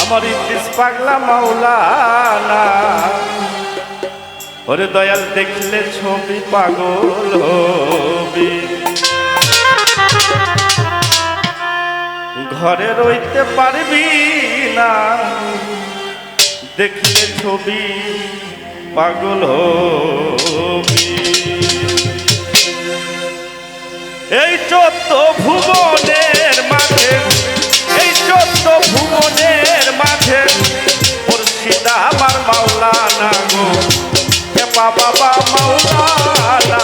আমার ইংলিশ পাগলা মাওলানা ওরে দয়াল দেখলে ছবি পাগল হবি। ঘরে রইতে পারবি না দেখলে ছবি, পাগল হবি। এই চোদ্দ ভুবনের মাঝে, এই চোদ্দ ভুবনের মাঝে মুর্শিদা আমার মাওলানা গো। বাবা মাওলানা।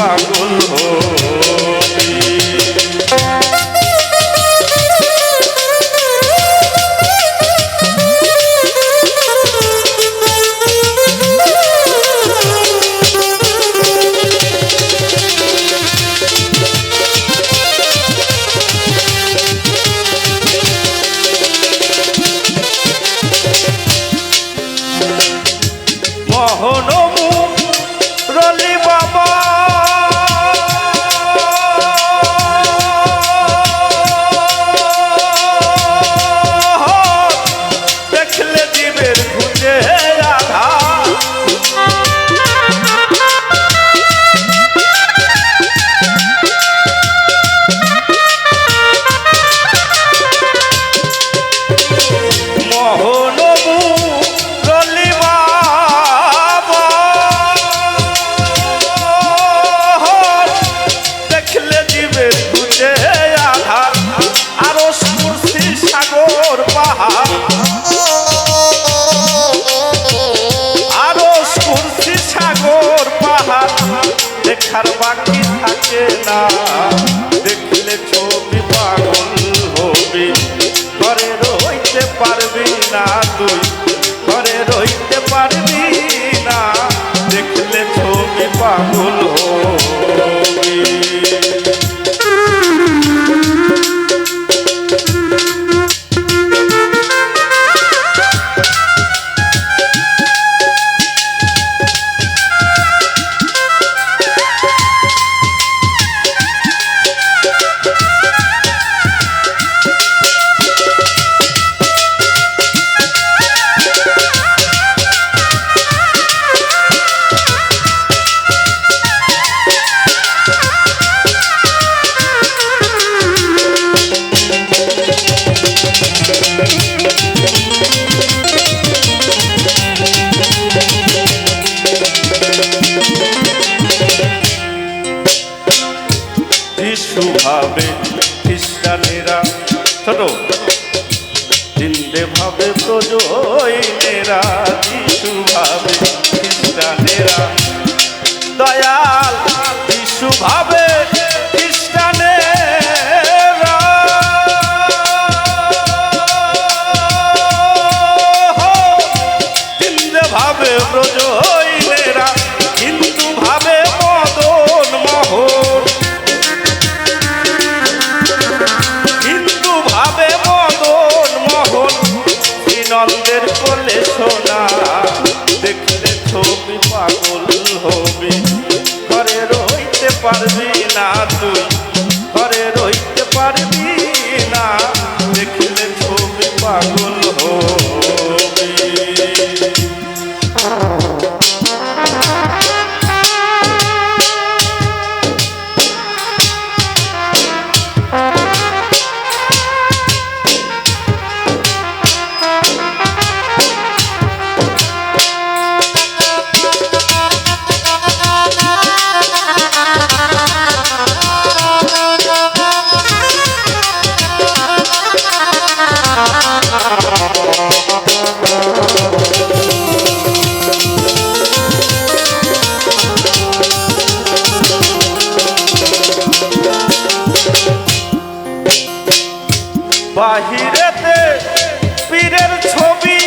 পাগল হবি পাহাড় দেখার বাকি থাকে না। দেখলে ছবি পাগল হবি। ঘরে রইতে পারবি না তুই। ঘরে রইতে পারবি খ্রিস্টানেরা ছোট। বাহিরেতে পীরের ছবি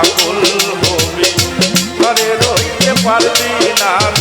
পাগল হবি পারবি না।